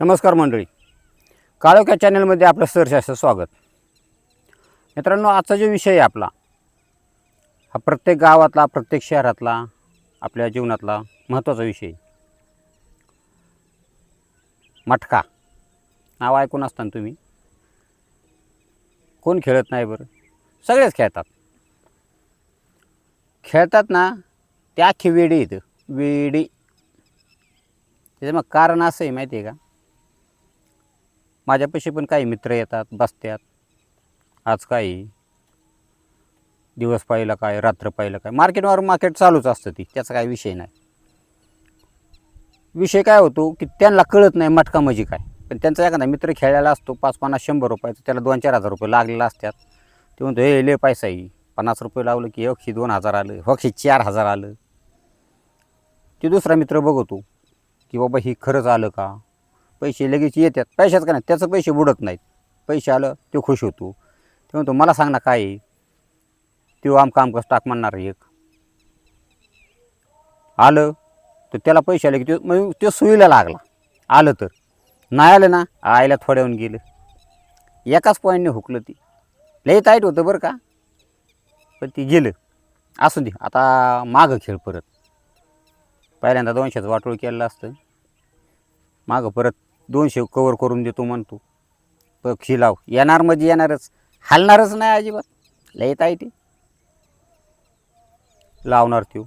नमस्कार मंडळी. काळोख्या चॅनलमध्ये आपलं सहर्ष स्वागत. मित्रांनो आजचा जो विषय आहे आपला हा प्रत्येक गावातला प्रत्येक शहरातला आपल्या जीवनातला महत्त्वाचा विषय मटका. नाव ऐकून असताना तुम्ही. कोण खेळत नाही बरं? सगळेच खेळतात. खेळतात ना ते अख्खी वेडी येतं वेडी. त्याचं मग कारण असं आहे माहिती आहे का? माझ्यापाशी पण काही मित्र येतात बसतात. आज काही दिवस पाहिलं काय रात्र पाहिलं काय. मार्केटवर मार्केट चालूच असतं ती त्याचा काही विषय नाही. विषय काय होतो की त्यांना कळत नाही मटका म्हणजे काय. पण त्यांचा एखादा मित्र खेळायला असतो पाच पन्नास शंभर रुपयाचं त्याला दोन चार हजार रुपये लागलेला असतात. ते म्हणतो हे लय पैसा आहे. पन्नास रुपये लावलं की हक्षी दोन हजार आलं हक्षी चार हजार आलं. ते दुसरा मित्र बघतो की बाबा ही खरंच आलं का? पैसे लगेच येतात. पैशाचं का नाही त्याचं पैसे बुडत नाहीत. पैसे आलं तो खुश होतो. ते म्हणतो मला सांग ना काय आहे? तो आमका कसं टाक म्हणणार एक. आलं तर त्याला पैसे आले की तो मग तो सुईला लागला. आलं तर. नाही आलं ना आईला थोड्याहून गेलं. एकाच पॉईंटने हुकलं ती. लई टाईट होतं बरं का. पण ती गेलं. असू दे आता मागं खेळ परत. पहिल्यांदा दोनशेचं वाटोळ केलेलं असतं. मागं परत दोनशे कवर करून देतो म्हणतो. पक्षी लाव. येणार म्हणजे येणारच. हलणारच नाही अजिबात. लयत आहे. ते लावणार त्यो.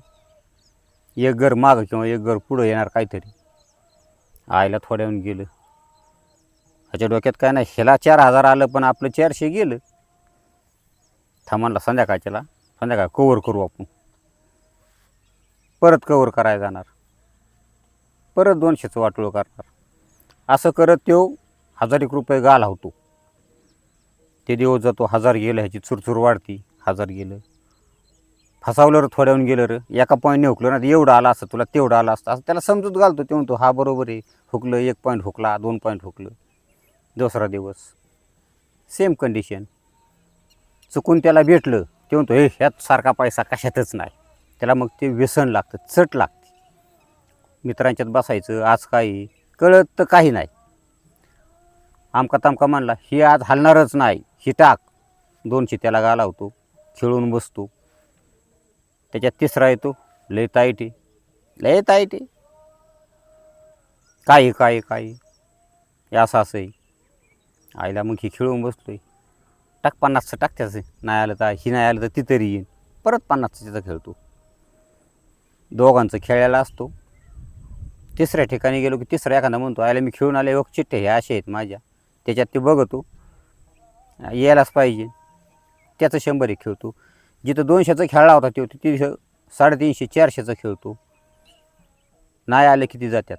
एक घर मागं किंवा एक घर पुढं येणार काहीतरी. आईला थोड्याहून गेलं. ह्याच्या डोक्यात काय नाही. ह्याला चार हजार आलं पण आपलं चारशे गेलं. थांबानला संध्याकाळच्याला. संध्याकाळ कवर करू आपण. परत कवर करायला जाणार. परत दोनशेचं वाटोळं करणार. असं करत तो हजार एक रुपये गाल होतो. ते दिवस जातो हजार गेलं ह्याची चुरचूर वाढती हजार गेलं. फसावलं रं थोड्याहून गेलं रं. एका पॉईंटने हुकलं ना एवढं आलं असतं तुला तेवढं आलं असतं. असं त्याला समजूत घालतो ते म्हणतो हा बरोबर आहे. हुकलं एक पॉईंट हुकला दोन पॉईंट हुकलं. दुसरा दिवस सेम कंडिशन चुकून त्याला भेटलं ते म्हणतो हे ह्यात सारखा पैसा कशातच नाही. त्याला मग ते व्यसन लागतं चट लागते. मित्रांच्यात बसायचं आज काही कळत तर काही नाही. आमका तामका म्हणला ही आज हलणारच नाही. ही टाक. दोनशे त्याला घालावतो खेळून बसतो. त्याच्यात तिसरा येतो लय ताईट लय ताईट आहे. काही काही काही असं असं आहे. आईला मग ही खेळून बसतो आहे टाक पन्नासचं टाक त्याचं. नाही आलं तर ही नाही आलं तर ती तरी येईन. परत पन्नासचं त्याचा खेळतो. दोघांचं खेळायला असतो. तिसऱ्या ठिकाणी गेलो की तिसरा एखादा म्हणतो आयला मी खेळून आले एक चिठ्ठे हे असे आहेत माझ्या. त्याच्यात ते बघतो यायलाच पाहिजे. त्याचं शंभर एक खेळतो जिथं दोनशेचा खेळला होता तो तिथं साडेतीनशे चारशेचा खेळतो नाही आले किती जात्यात.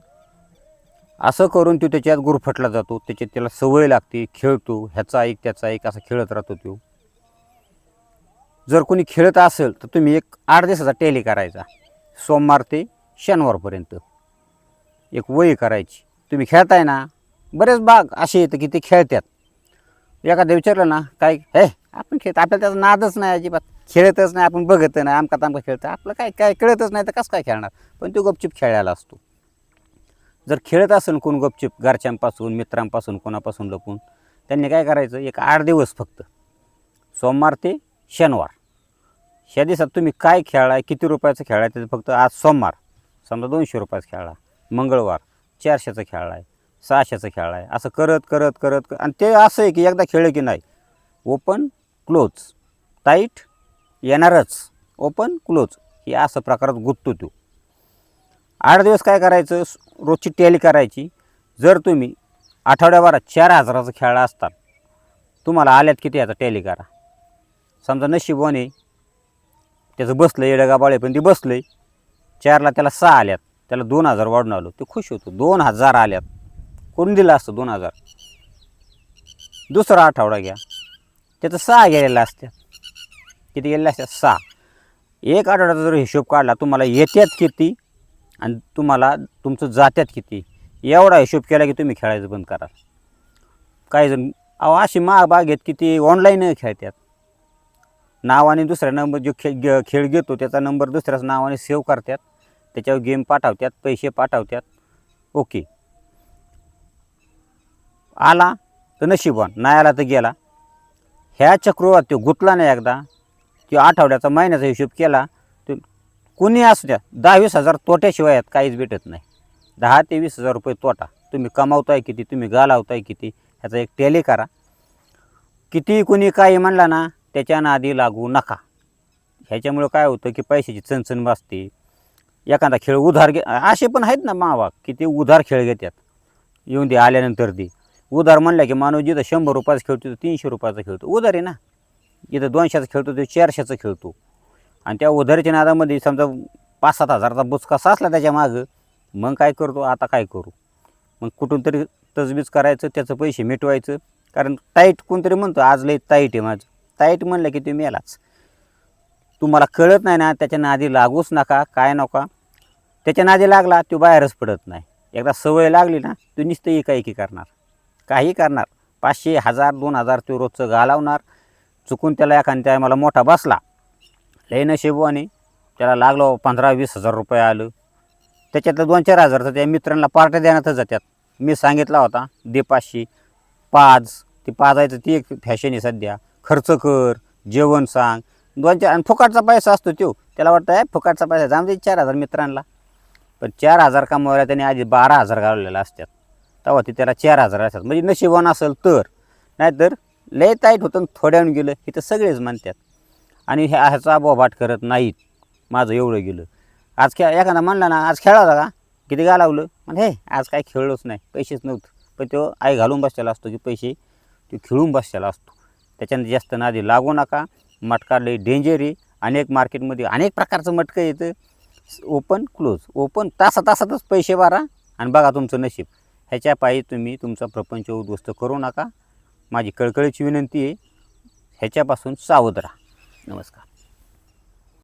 असं करून तो त्याच्यात गुरफटला जातो. त्याच्यात त्याला सवय लागते खेळतो ह्याचा ऐक त्याचा ऐक असा खेळत राहतो तो. जर कोणी खेळत असेल तर तुम्ही एक आठ दिवसाचा टेली करायचा. सोमवार ते शनिवारपर्यंत. एक वही करायची. तुम्ही खेळताय ना बरेच बाग असे येतं की ते खेळतात. एखादं विचारलं ना काय हे आपण खेळत आपल्याला त्याचा नादच नाही अजिबात. खेळतच नाही आपण बघत नाही आमका तामका खेळतं. आपलं काय काय कळतच नाही तर कसं काय खेळणार? पण तो गपचिप खेळायला असतो. जर खेळत असेल कोण गपचिप घरच्यांपासून मित्रांपासून कोणापासून लपून त्यांनी काय करायचं? एक आठ दिवस फक्त. सोमवार ते शनिवार. ह्या दिवसात तुम्ही काय खेळाय किती रुपयाचं खेळाय ते फक्त आज सोमवार. समजा दोनशे रुपयाचं खेळला. मंगळवार चारशेचं सहाशेचा सहाशेचं आहे. असं करत करत करत आणि ते असं आहे की एकदा खेळलं की नाही. ओपन क्लोज टाईट येणारच. ओपन क्लोज हे असं प्रकारात गुंततो तो. आठ दिवस काय करायचं? रोजची टॅली करायची. जर तुम्ही आठवड्याभरात चार हजाराचं खेळला असतात तुम्हाला आल्यात किती याचा टॅली करा. समजा नशिबवाने त्याचं बसलं येडगाबाळे पण ते बसलं आहे चारला त्याला सहा आल्यात. त्याला दोन हजार वाढून आलो. ते खुश होतो. दोन हजार आल्यात. कोण दिलं असतं दोन हजार? दुसरा आठवडा घ्या. त्याचं सहा गेलेलं असत्या किती गेलेल्या असत्या सहा. एक आठवड्याचा जर हिशोब काढला तुम्हाला येत्यात किती आणि तुम्हाला तुमचं जात्यात किती? एवढा हिशोब केला की तुम्ही खेळायचं बंद करा काही जण अहो अशी महाबाग आहेत की ती ऑनलाईन खेळतात. नावाने दुसऱ्या नंबर जो खेळ खेळ घेतो त्याचा नंबर दुसऱ्याच नावाने सेव्ह करतात. त्याच्यावर गेम पाठवतात पैसे पाठवतात ओके आला तर नशिबवान नाही आला तर गेला. ह्या चक्रवात तो गुतला नाही एकदा. तो आठवड्याचा महिन्याचा हिशोब केला. तो कुणी असू द्या दहा वीस हजार तोट्याशिवाय यात काहीच भेटत नाही. दहा ते वीस हजार रुपये तोटा. तुम्ही कमावताय किती तुम्ही घालावताय किती ह्याचा एक टॅली करा. किती कुणी काही म्हणला ना त्याच्या नादी लागू नका. ह्याच्यामुळं काय होतं की पैशाची चणचण बसते एखादा खेळ उधार घे असे पण आहेत ना मावा की ते उधार खेळ घेतात येऊन दे आल्यानंतर दे. उधार म्हणलं की माणूस जिथं शंभर रुपयाचा खेळतो तो तीनशे रुपयाचा खेळतो. उधार आहे ना. जिथं दोनशेचा खेळतो तो चारशेचा खेळतो. आणि त्या उधारीच्या नादामध्ये समजा पाच सात हजाराचा बुचका साचला त्याच्या मागं मग काय करतो? आता काय करू? मग कुठून तरी तजबीज करायचं त्याचं पैसे मिटवायचं. कारण टाईट कोणतरी म्हणतो आज लई टाईट आहे माझं. टाईट म्हणलं की तुम्ही मेलाच. तुम्हाला कळत नाही ना त्याच्या नादी लागूच नका काय नका. त्याच्या नादी लागला तो बाहेरच पडत नाही. एकदा सवय लागली ना तो नुसतं एकाएकी करणार. काही करणार. पाचशे हजार दोन हजार तो रोजचं घालावणार. चुकून त्याला एखाद्या टायमाला मोठा बसला. लय नशिबवाने त्याला लागलो पंधरा वीस हजार रुपये आलं. त्याच्यातलं दोन चार हजार तर त्या मित्रांना पार्ट्या देण्यातच जातात मी सांगितला होता दे पाचशे. पाच ते पाजायचं ती एक फॅशन आहे सध्या. खर्च कर जेवण सांग. दोन चार आणि फुकाटचा पैसा असतो तो त्याला वाटतं आहे फुकाटचा पैसा जाऊन दे चार हजार मित्रांना. पण चार हजार कमवायला त्याने आधी बारा हजार घालवलेला असतात. तेव्हा ते त्याला चार हजार असतात. म्हणजे नशिबान असेल तर. नाहीतर लय ताईट होतं आणि थोड्याहून गेलं हे तर सगळेच म्हणतात. आणि ह्या ह्याचा बोबाट करत नाहीत. माझं एवढं गेलं. आज खेळ एखादा म्हणला ना आज खेळा का? किती घालावलं? म्हणजे हे आज काय खेळलोच नाही. पैसेच नव्हतं. पण तो आई घालून बसलेला असतो की पैसे तो खेळून बसलेला असतो. त्याच्यानं जास्त नादी लागू नका. मटका लई डेंजर आहे. अनेक मार्केटमध्ये अनेक प्रकारचं मटकं येतं. Open close. ओपन तासा तासातच पैसे भरा आणि बघा तुमचं नशीब. ह्याच्या पायी तुम्ही तुमचा प्रपंच उद्ध्वस्त करू नका. माझी कळकळीची विनंती आहे ह्याच्यापासून सावध राहा. नमस्कार.